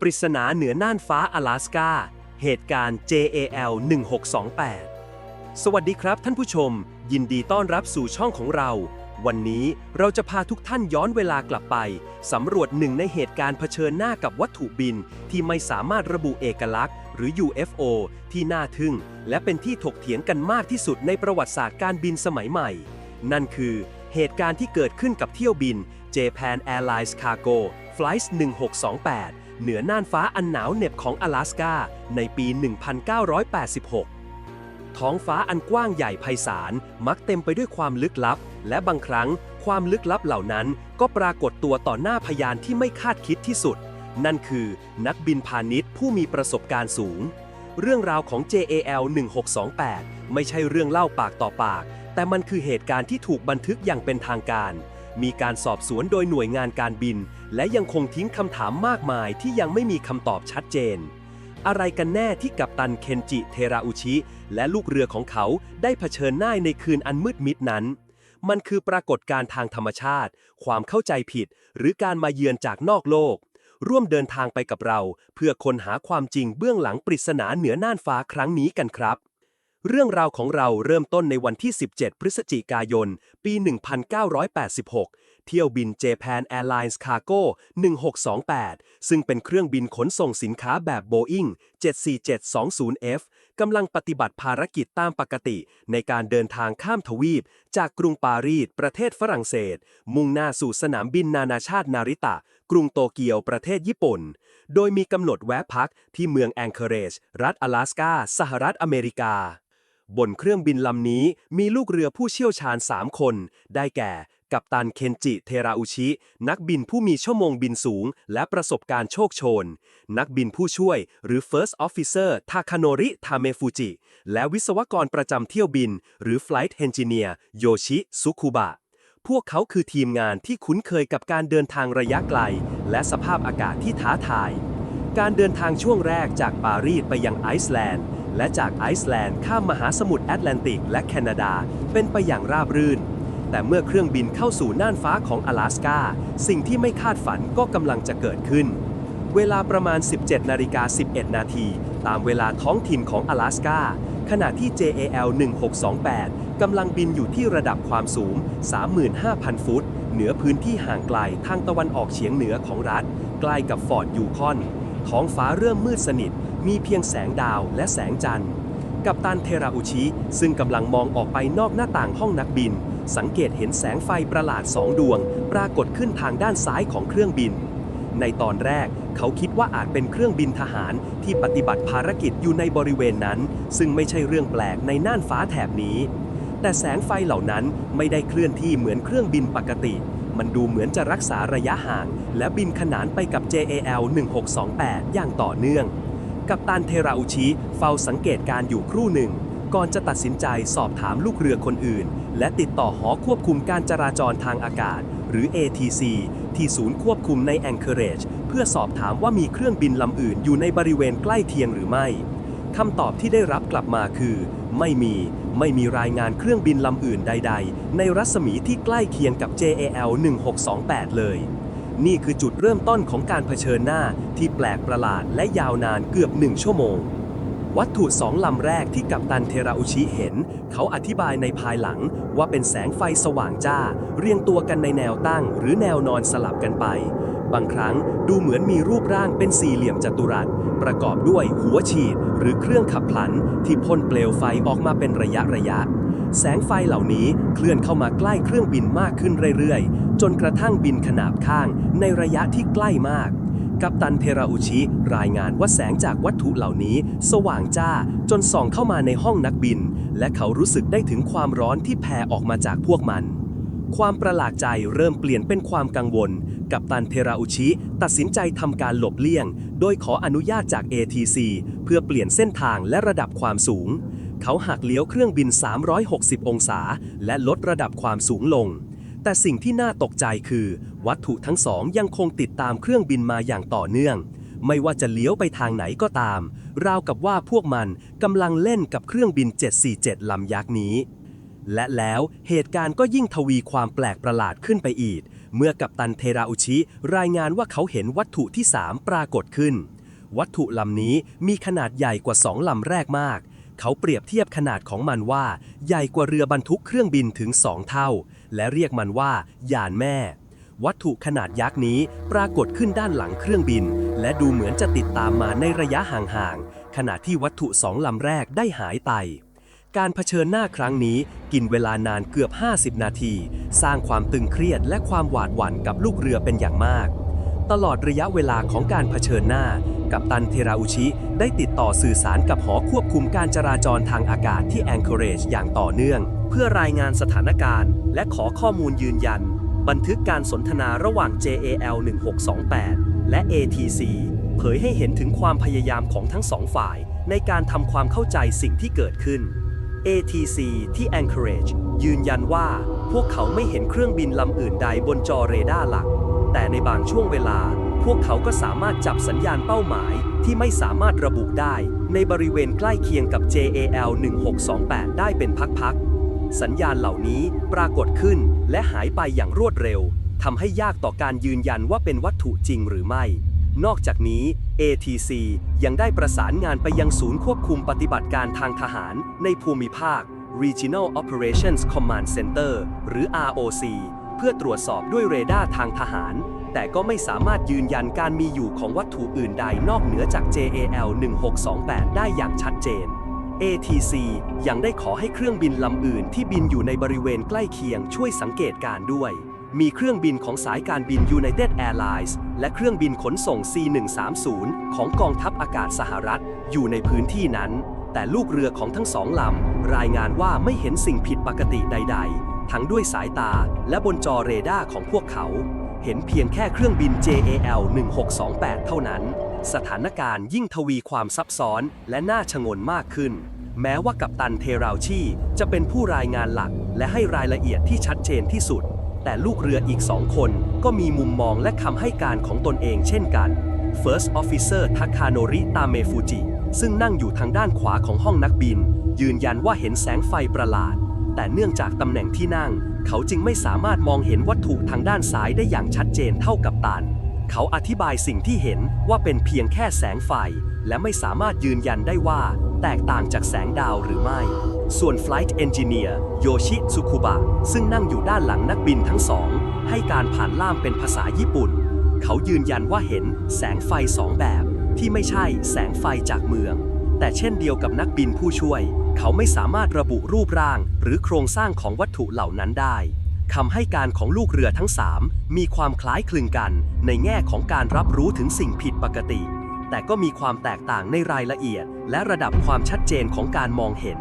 ปริศนาเหนือน่านฟ้า阿拉สกาเหตุการณ์ JAL 1628 สวัสดีครับท่านผู้ชม ยินดีต้อนรับสู่ช่องของเรา วันนี้เราจะพาทุกท่านย้อนเวลากลับไป สำรวจหนึ่งในเหตุการณ์เผชิญหน้ากับวัตถุบิน ที่ไม่สามารถระบุเอกลักษณ์ หรือ UFO ที่น่าทึ่ง และเป็นที่ถกเถียงกันมากที่สุดในประวัติศาสตร์การบินสมัยใหม่ นั่นคือเหตุการณ์ที่เกิดขึ้นกับเที่ยวบิน Japan Airlines Cargo Flight 1628 เหนือน่านฟ้าอันหนาวเหน็บของ阿拉สกาในปี 1986 ท้องฟ้าอันกว้างใหญ่ไพศาลมักเต็มไปด้วยความลึกลับ และบางครั้งความลึกลับเหล่านั้นก็ปรากฏตัวต่อหน้าพยานที่ไม่คาดคิดที่สุด นั่นคือนักบินพาณิชย์ผู้มีประสบการณ์สูง เรื่องราวของ JAL 1628 ไม่ใช่เรื่องเล่าปากต่อปาก แต่มันคือเหตุการณ์ที่ถูกบันทึกอย่างเป็นทางการ มีการสอบสวนโดยหน่วยงานการบิน และยังคงทิ้งคำถามมากมายที่ยังไม่มีคำตอบชัดเจน อะไรกันแน่ที่กัปตันเคนจิเทราอุชิ และลูกเรือของเขาได้เผชิญหน้าในคืนอันมืดมิดนั้น มันคือปรากฏการณ์ทางธรรมชาติ ความเข้าใจผิด หรือการมาเยือนจากนอกโลก ร่วมเดินทางไปกับเรา เพื่อค้นหาความจริงเบื้องหลังปริศนาเหนือน่านฟ้าครั้งนี้กันครับ เรื่องราวของเราเริ่มต้นในวันที่ 17 พฤศจิกายน ปี 1986 เที่ยวบิน Japan Airlines Cargo 1628 ซึ่งเป็นเครื่องบินขนส่งสินค้าแบบ Boeing 747-20F กำลังปฏิบัติภารกิจตามปกติ ในการเดินทางข้ามทวีป จากกรุงปารีส ประเทศฝรั่งเศส มุ่งหน้าสู่สนามบินนานาชาตินาริตะ กรุงโตเกียวประเทศญี่ปุ่น โดยมีกำหนดแวะพักที่เมืองแองเคอเรจ รัฐ阿拉สกาสหรัฐอเมริกา บนเครื่องบินลำนี้มีลูกเรือผู้เชี่ยวชาญ 3 คน ได้แก่ กัปตันเคนจิ เทราอุชิ นักบินผู้มีชั่วโมงบินสูง และประสบการณ์โชคโชน นักบินผู้ช่วย หรือ First Officer ทาคาโนริ ทาเมฟูจิ และวิศวกรประจำเที่ยวบิน หรือ Flight Engineer โยชิ ซุคุบะ พวกเขาคือทีมงานที่คุ้นเคยกับการเดินทางระยะไกล และสภาพอากาศที่ท้าทาย การเดินทางช่วงแรกจากปารีสไปยังไอซ์แลนด์ และจากไอซ์แลนด์ข้ามมหาสมุทรแอตแลนติก และแคนาดา เป็นไปอย่างราบรื่น แต่เมื่อเครื่องบินเข้าสู่น่านฟ้าของ阿拉สกา สิ่งที่ไม่คาดฝันก็กำลังจะเกิดขึ้น เวลาประมาณ 17 นาฬิกา 11 นาที ตามเวลาท้องถิ่นของ阿拉สกา ขณะที่ JAL 1628 กำลังบินอยู่ที่ระดับความสูง 35,000 ฟุต เหนือพื้นที่ห่างไกลทางตะวันออกเฉียงเหนือของรัฐ ใกล้กับฟอร์ดยูคอน ท้องฟ้าเริ่มมืดสนิท มีเพียงแสงดาวและแสงจันทร์ กัปตันเทราอุชิ ซึ่งกำลังมองออกไปนอกหน้าต่างห้องนักบิน สังเกตเห็นแสงไฟประหลาดสองดวง ปรากฏขึ้นทางด้านซ้ายของเครื่องบิน ในตอนแรกเขาคิดว่าอาจเป็นเครื่องบินทหารที่ปฏิบัติภารกิจอยู่ในบริเวณนั้น ซึ่งไม่ใช่เรื่องแปลกในน่านฟ้าแถบนี้ แต่แสงไฟเหล่านั้นไม่ได้เคลื่อนที่เหมือนเครื่องบินปกติ มันดูเหมือนจะรักษาระยะห่าง และบินขนานไปกับ JAL 1628 อย่างต่อเนื่อง กัปตันเทราอุชิเฝ้าสังเกตการอยู่ครู่หนึ่ง ก่อนจะตัดสินใจสอบถามลูกเรือคนอื่น และติดต่อหอควบคุมการจราจรทางอากาศ หรือ ATC ที่ศูนย์ควบคุมในแองเคอเรจเพื่อสอบถามว่ามีเครื่องบินลำอื่นอยู่ในบริเวณใกล้เคียงหรือไม่คำตอบที่ได้รับกลับมาคือ ไม่มีไม่มีรายงานเครื่องบินลำอื่นใด ๆ ในรัศมีที่ใกล้เคียงกับ JAL 1628 เลย นี่คือจุดเริ่มต้นของการเผชิญหน้าที่แปลกประหลาดและยาวนานเกือบหนึ่งชั่วโมง วัตถุสองลำแรกที่กัปตันเทราอุชิเห็น เขาอธิบายในภายหลังว่าเป็นแสงไฟสว่างจ้า เรียงตัวกันในแนวตั้ง หรือแนวนอนสลับกันไป บางครั้งดูเหมือนมีรูปร่างเป็นสี่เหลี่ยมจัตุรัส ประกอบด้วยหัวฉีด หรือเครื่องขับพลันที่พ่นเปลวไฟออกมาเป็นระยะระยะ แสงไฟเหล่านี้เคลื่อนเข้ามาใกล้เครื่องบินมากขึ้นเรื่อยๆ จนกระทั่งบินขนาบข้างในระยะที่ใกล้มาก กัปตันเทราอุชิรายงานว่าแสงจากวัตถุเหล่านี้ สว่างจ้าจนส่องเข้ามาในห้องนักบิน และเขารู้สึกได้ถึงความร้อนที่แผ่ออกมาจากพวกมัน ความประหลาดใจเริ่มเปลี่ยนเป็นความกังวล กัปตันเทราอุชิตัดสินใจทำการหลบเลี่ยง โดยขออนุญาตจาก ATC เพื่อเปลี่ยนเส้นทางและระดับความสูง เขาหักเลี้ยวเครื่องบิน 360 องศา และลดระดับความสูงลง แต่สิ่งที่น่าตกใจคือ วัตถุทั้งสองยังคงติดตามเครื่องบินมาอย่างต่อเนื่อง ไม่ว่าจะเลี้ยวไปทางไหนก็ตาม ราวกับว่าพวกมันกำลังเล่นกับเครื่องบิน 747 ลำยักษ์นี้ และแล้วเหตุการณ์ก็ยิ่งทวีความแปลกประหลาดขึ้นไปอีก เมื่อกัปตันเทราอุชิ รายงานว่าเขาเห็นวัตถุที่ 3 ปรากฏขึ้น วัตถุลำนี้มีขนาดใหญ่กว่าสองลำแรกมาก เขาเปรียบเทียบขนาดของมันว่า ใหญ่กว่าเรือบรรทุกเครื่องบินถึงสองเท่า และเรียกมันว่ายานแม่ วัตถุขนาดยักษ์นี้ปรากฏขึ้นด้านหลังเครื่องบิน และดูเหมือนจะติดตามมาในระยะห่างๆขณะที่วัตถุสองลำแรกได้หายไปการเผชิญหน้าครั้งนี้กินเวลานานเกือบ 50 นาที สร้างความตึงเครียดและความหวาดหวั่นกับลูกเรือเป็นอย่างมาก ตลอดระยะเวลาของการเผชิญหน้า กัปตันเทราอุชิได้ติดต่อสื่อสารกับหอควบคุมการจราจรทางอากาศที่แองเกเรจอย่างต่อเนื่อง เพื่อรายงานสถานการณ์ และขอข้อมูลยืนยัน บันทึกการสนทนาระหว่าง JAL 1628 และ ATC เผยให้เห็นถึงความพยายามของทั้งสองฝ่าย ในการทำความเข้าใจสิ่งที่เกิดขึ้น ATC ที่ Anchorage ยืนยันว่าพวกเขาไม่เห็นเครื่องบินลำอื่นใดบนจอเรดาร์หลัก แต่ในบางช่วงเวลา พวกเขาก็สามารถจับสัญญาณเป้าหมายที่ไม่สามารถระบุได้ ในบริเวณใกล้เคียงกับ JAL 1628 ได้เป็นพักๆ สัญญาณเหล่านี้ปรากฏขึ้นและหายไปอย่างรวดเร็วทำให้ยากต่อการยืนยันว่าเป็นวัตถุจริงหรือไม่ นอกจากนี้ ATC ยังได้ประสานงานไปยังศูนย์ควบคุมปฏิบัติการทางทหารในภูมิภาค Regional Operations Command Center หรือ ROC เพื่อตรวจสอบด้วยเรดาร์ทางทหาร แต่ก็ไม่สามารถยืนยันการมีอยู่ของวัตถุอื่นใดนอกเหนือจาก JAL 1628 ได้อย่างชัดเจน ATC ยังได้ขอให้เครื่องบินลำอื่นที่บินอยู่ในบริเวณใกล้เคียงช่วยสังเกตการ์ด้วย มีเครื่องบินของสายการบิน United Airlines และเครื่องบินขนส่ง C130 ของกองทัพอากาศสหรัฐ อยู่ในพื้นที่นั้น แต่ลูกเรือของทั้งสองลำรายงานว่าไม่เห็นสิ่งผิดปกติใด ๆ ทั้งด้วยสายตาและบนจอเรดาร์ของพวกเขา เห็นเพียงแค่เครื่องบิน JAL 1628 เท่านั้น สถานการณ์ยิ่งทวีความซับซ้อนและน่าชงนมากขึ้น แม้ว่ากัปตันเทราชีจะเป็นผู้รายงานหลัก และให้รายละเอียดที่ชัดเจนที่สุด แต่ลูกเรืออีกสองคนก็มีมุมมองและคำให้การของตนเองเช่นกัน First Officer Takanori Tamefuji ซึ่งนั่งอยู่ทางด้านขวาของห้องนักบิน ยืนยันว่าเห็นแสงไฟประหลาด แต่เนื่องจากตำแหน่งที่นั่ง เขาจึงไม่สามารถมองเห็นวัตถุทางด้านซ้ายได้อย่างชัดเจนเท่ากับตันเขาอธิบายสิ่งที่เห็นว่าเป็นเพียงแค่แสงไฟ และไม่สามารถยืนยันได้ว่า แตกต่างจากแสงดาวหรือไม่ ส่วน Flight Engineer โยชิซุคุบะซึ่งนั่งอยู่ด้านหลังนักบินทั้งสอง ให้การผ่านล่ามเป็นภาษาญี่ปุ่น เขายืนยันว่าเห็นแสงไฟสองแบบ ที่ไม่ใช่แสงไฟจากเมือง แต่เช่นเดียวกับนักบินผู้ช่วย เขาไม่สามารถระบุรูปร่าง หรือโครงสร้างของวัตถุเหล่านั้นได้คำให้การของลูกเรือทั้งสามมีความคล้ายคลึงกัน ในแง่ของการรับรู้ถึงสิ่งผิดปกติ แต่ก็มีความแตกต่างในรายละเอียด และระดับความชัดเจนของการมองเห็น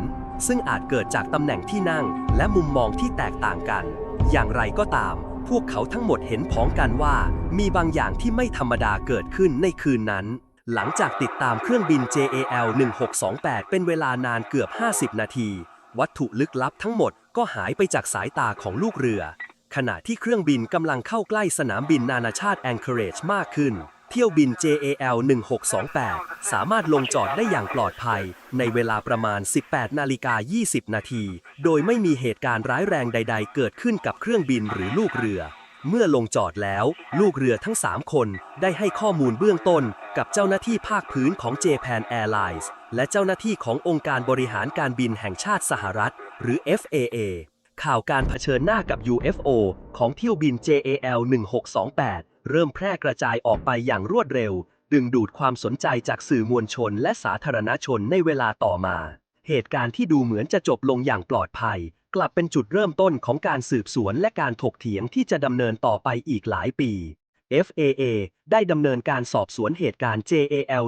ซึ่งอาจเกิดจากตำแหน่งที่นั่ง และมุมมองที่แตกต่างกัน อย่างไรก็ตาม พวกเขาทั้งหมดเห็นพ้องกันว่า มีบางอย่างที่ไม่ธรรมดาเกิดขึ้นในคืนนั้น หลังจากติดตามเครื่องบิน JAL 1628 เป็นเวลานานเกือบ 50 นาที วัตถุลึกลับทั้งหมดก็หายไปจากสายตาของลูกเรือ ขณะที่เครื่องบินกำลังเข้าใกล้สนามบินนานาชาติแองเกเรจมากขึ้น เที่ยวบิน JAL 1628 สามารถลงจอดได้อย่างปลอดภัย ในเวลาประมาณ 18 นาฬิกา 20 นาที โดยไม่มีเหตุการณ์ร้ายแรงใด ๆ เกิดขึ้นกับเครื่องบินหรือลูกเรือ เมื่อลงจอดแล้ว ลูกเรือทั้ง 3 คนได้ให้ข้อมูลเบื้องต้นกับเจ้าหน้าที่ภาคพื้นของ Japan Airlines และเจ้าหน้าที่ขององค์การบริหารการบินแห่งชาติสหรัฐ หรือ FAA ข่าวการเผชิญหน้ากับ UFO ของเที่ยวบิน JAL 1628 เริ่มแพร่กระจายออกไปอย่างรวดเร็ว ดึงดูดความสนใจจากสื่อมวลชนและสาธารณชนในเวลาต่อมา เหตุการณ์ที่ดูเหมือนจะจบลงอย่างปลอดภัย กลับเป็นจุดเริ่มต้นของการสืบสวนและการถกเถียงที่จะดำเนินต่อไปอีกหลายปี FAA ได้ดำเนินการสอบสวนเหตุการณ์ JAL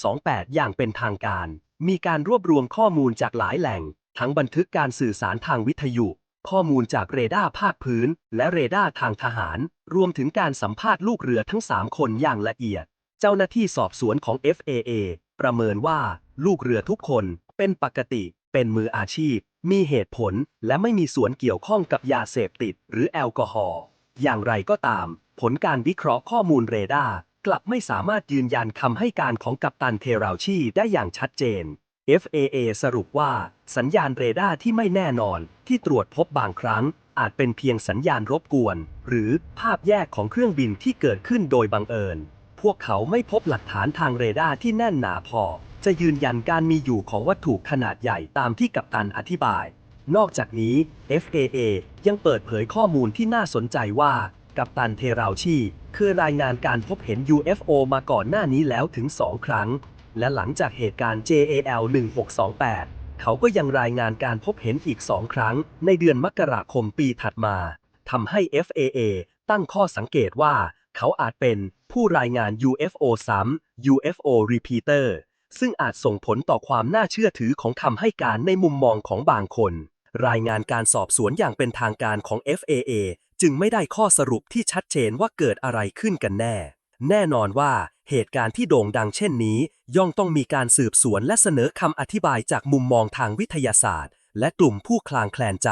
1628 อย่างเป็นทางการ มีการรวบรวมข้อมูลจากหลายแหล่ง ทั้งบันทึกการสื่อสารทางวิทยุ ข้อมูลจากเรดาร์ภาคพื้น และเรดาร์ทางทหาร รวมถึงการสัมภาษณ์ลูกเรือทั้ง 3 คนอย่างละเอียด เจ้าหน้าที่สอบสวนของ FAA ประเมินว่า ลูกเรือทุกคนเป็นปกติ เป็นมืออาชีพ มีเหตุผลและไม่มีส่วนเกี่ยวข้องกับยาเสพติดหรือแอลกอฮอล์ อย่างไรก็ตาม ผลการวิเคราะห์ข้อมูลเรดาร์กลับไม่สามารถยืนยันคำให้การของกัปตันเทราชีได้อย่างชัดเจน FAA สรุปว่า สัญญาณเรดาร์ที่ไม่แน่นอนที่ตรวจพบบางครั้ง อาจเป็นเพียงสัญญาณรบกวน หรือภาพแยกของเครื่องบินที่เกิดขึ้นโดยบังเอิญ พวกเขาไม่พบหลักฐานทางเรดาร์ที่แน่นหนาพอ จะยืนยันการมีอยู่ของวัตถุขนาดใหญ่ตามที่กัปตันอธิบาย นอกจากนี้ FAA ยังเปิดเผยข้อมูลที่น่าสนใจว่า กัปตันเทราชีเคยรายงานการพบเห็น UFO มาก่อนหน้านี้แล้วถึง 2 ครั้ง และหลังจากเหตุการณ์ JAL 1628 เขาก็ยังรายงานการพบเห็นอีก 2 ครั้ง ในเดือนมกราคมปีถัดมาทำให้ FAA ตั้งข้อสังเกตว่า เขาอาจเป็นผู้รายงาน UFO ซ้ำ UFO repeater ซึ่งอาจส่งผลต่อความน่าเชื่อถือของคำให้การในมุมมองของบางคน รายงานการสอบสวนอย่างเป็นทางการของ FAA จึงไม่ได้ข้อสรุปที่ชัดเจนว่าเกิดอะไรขึ้นกันแน่ แน่นอนว่าเหตุการณ์ที่โด่งดังเช่นนี้ ย่อมต้องมีการสืบสวนและเสนอคำอธิบายจากมุมมองทางวิทยาศาสตร์ และกลุ่มผู้คลางแคลนใจ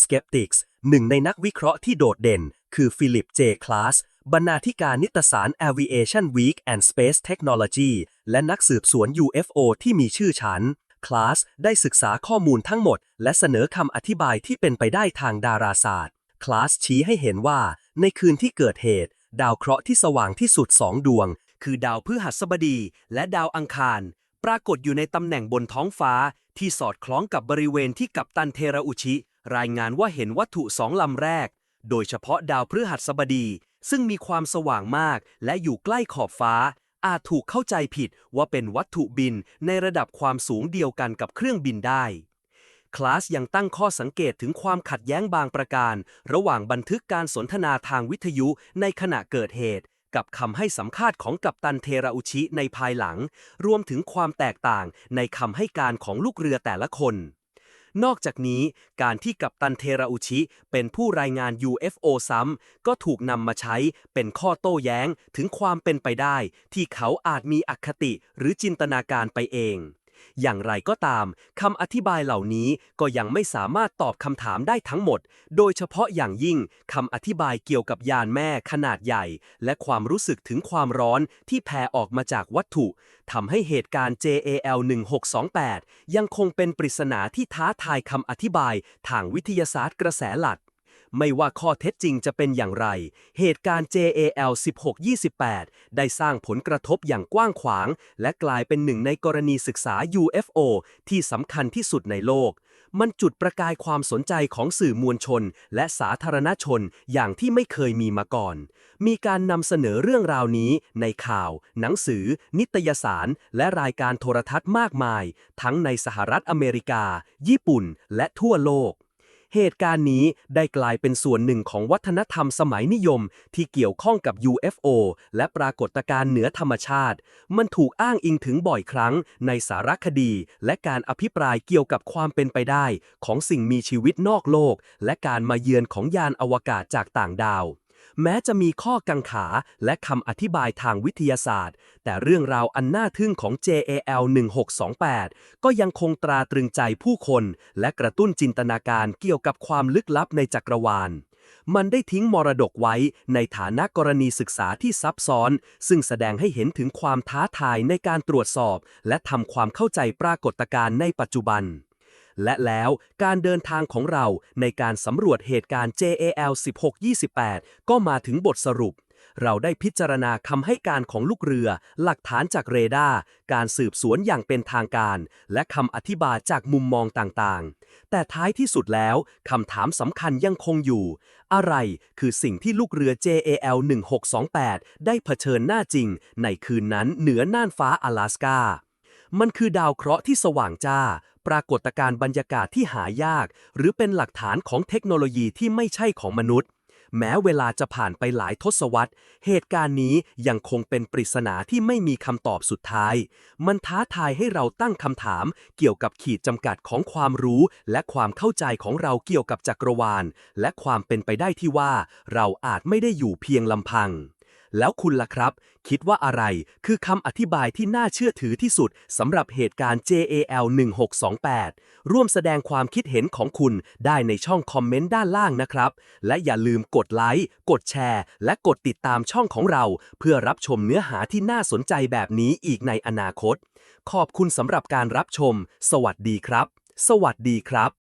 Skeptics หนึ่งในนักวิเคราะห์ที่โดดเด่น คือฟิลิป เจ คลาส บรรณาธิการนิตสาร Aviation Week and Space Technology และนักสืบสวน UFO ที่มีชื่อชั้น คลาสได้ศึกษาข้อมูลทั้งหมด และเสนอคำอธิบายที่เป็นไปได้ทางดาราศาสตร์ คลาสชี้ให้เห็นว่า ในคืนที่เกิดเหตุ ดาวเคราะห์ที่สว่างที่สุดสองดวง คือดาวพฤหัสบดี และดาวอังคาร ปรากฏอยู่ในตำแหน่งบนท้องฟ้า ที่สอดคล้องกับบริเวณที่กัปตันเทราอุชิ รายงานว่าเห็นวัตถุสองลำแรก โดยเฉพาะดาวพฤหัสบดี ซึ่งมีความสว่างมากและอยู่ใกล้ขอบฟ้า อาจถูกเข้าใจผิดว่าเป็นวัตถุบินในระดับความสูงเดียวกันกับเครื่องบินได้คลาสยังตั้งข้อสังเกตถึงความขัดแย้งบางประการ ระหว่างบันทึกการสนทนาทางวิทยุในขณะเกิดเหตุ กับคำให้สัมภาษณ์ของกัปตันเทราอุชิในภายหลัง รวมถึงความแตกต่างในคำให้การของลูกเรือแต่ละคน นอกจากนี้ การที่กัปตันเทราอุชิ เป็นผู้รายงาน UFO ซ้ำ ก็ถูกนำมาใช้เป็นข้อโต้แย้งถึงความเป็นไปได้ ที่เขาอาจมีอคติหรือจินตนาการไปเอง อย่างไรก็ตามคำอธิบายเหล่านี้ก็ยังไม่สามารถตอบคำถามได้ทั้งหมด โดยเฉพาะอย่างยิ่งคำอธิบายเกี่ยวกับยานแม่ขนาดใหญ่ และความรู้สึกถึงความร้อนที่แผ่ออกมาจากวัตถุทำให้เหตุการณ์ JAL 1628 ยังคงเป็นปริศนาที่ท้าทายคำอธิบายทางวิทยาศาสตร์กระแสหลัก ไม่ว่าข้อเท็จจริงจะเป็นอย่างไร เหตุการณ์ JAL 1628 ได้สร้างผลกระทบอย่างกว้างขวาง และกลายเป็นหนึ่งในกรณีศึกษา UFO ที่สำคัญที่สุดในโลก มันจุดประกายความสนใจของสื่อมวลชน และสาธารณชนอย่างที่ไม่เคยมีมาก่อน มีการนำเสนอเรื่องราวนี้ในข่าว หนังสือ นิตยสาร และรายการโทรทัศน์มากมาย ทั้งในสหรัฐอเมริกา ญี่ปุ่น และทั่วโลก เหตุการณ์นี้ได้กลายเป็นส่วนหนึ่งของวัฒนธรรมสมัยนิยม ที่เกี่ยวข้องกับ UFO และปรากฏการณ์เหนือธรรมชาติ มันถูกอ้างอิงถึงบ่อยครั้ง ในสารคดี และการอภิปรายเกี่ยวกับความเป็นไปได้ ของสิ่งมีชีวิตนอกโลก และการมาเยือนของยานอวกาศจากต่างดาว แม้จะมีข้อกังขาและคำอธิบายทางวิทยาศาสตร์ แต่เรื่องราวอันน่าทึ่งของ JAL 1628 ก็ยังคงตราตรึงใจผู้คน และกระตุ้นจินตนาการเกี่ยวกับความลึกลับในจักรวาล มันได้ทิ้งมรดกไว้ในฐานะกรณีศึกษาที่ซับซ้อน ซึ่งแสดงให้เห็นถึงความท้าทายในการตรวจสอบ และทำความเข้าใจปรากฏการณ์ในปัจจุบัน และแล้วการเดินทางของเราในการสำรวจเหตุการณ์ JAL 1628 ก็มาถึงบทสรุป เราได้พิจารณาคำให้การของลูกเรือ หลักฐานจากเรดาร์ การสืบสวนอย่างเป็นทางการ และคำอธิบายจากมุมมองต่างๆ แต่ท้ายที่สุดแล้วคำถามสำคัญยังคงอยู่ อะไรคือสิ่งที่ลูกเรือ JAL 1628 ได้เผชิญหน้าจริงในคืนนั้นเหนือน่านฟ้า阿拉สกา มันคือดาวเคราะห์ที่สว่างจ้า ปรากฏการณ์บรรยากาศที่หายาก หรือเป็นหลักฐานของเทคโนโลยีที่ไม่ใช่ของมนุษย์ แม้เวลาจะผ่านไปหลายทศวรรษ เหตุการณ์นี้ยังคงเป็นปริศนาที่ไม่มีคำตอบสุดท้าย มันท้าทายให้เราตั้งคำถาม เกี่ยวกับขีดจำกัดของความรู้ และความเข้าใจของเราเกี่ยวกับจักรวาล และความเป็นไปได้ที่ว่า เราอาจไม่ได้อยู่เพียงลำพัง แล้วคุณล่ะครับ คิดว่าอะไรคือคำอธิบายที่น่าเชื่อถือที่สุดสำหรับเหตุการณ์ JAL 1628 ร่วมแสดงความคิดเห็นของคุณได้ในช่องคอมเมนต์ด้านล่างนะครับ และอย่าลืมกดไลค์ กดแชร์ และกดติดตามช่องของเรา เพื่อรับชมเนื้อหาที่น่าสนใจแบบนี้อีกในอนาคต ขอบคุณสำหรับการรับชม สวัสดีครับ สวัสดีครับ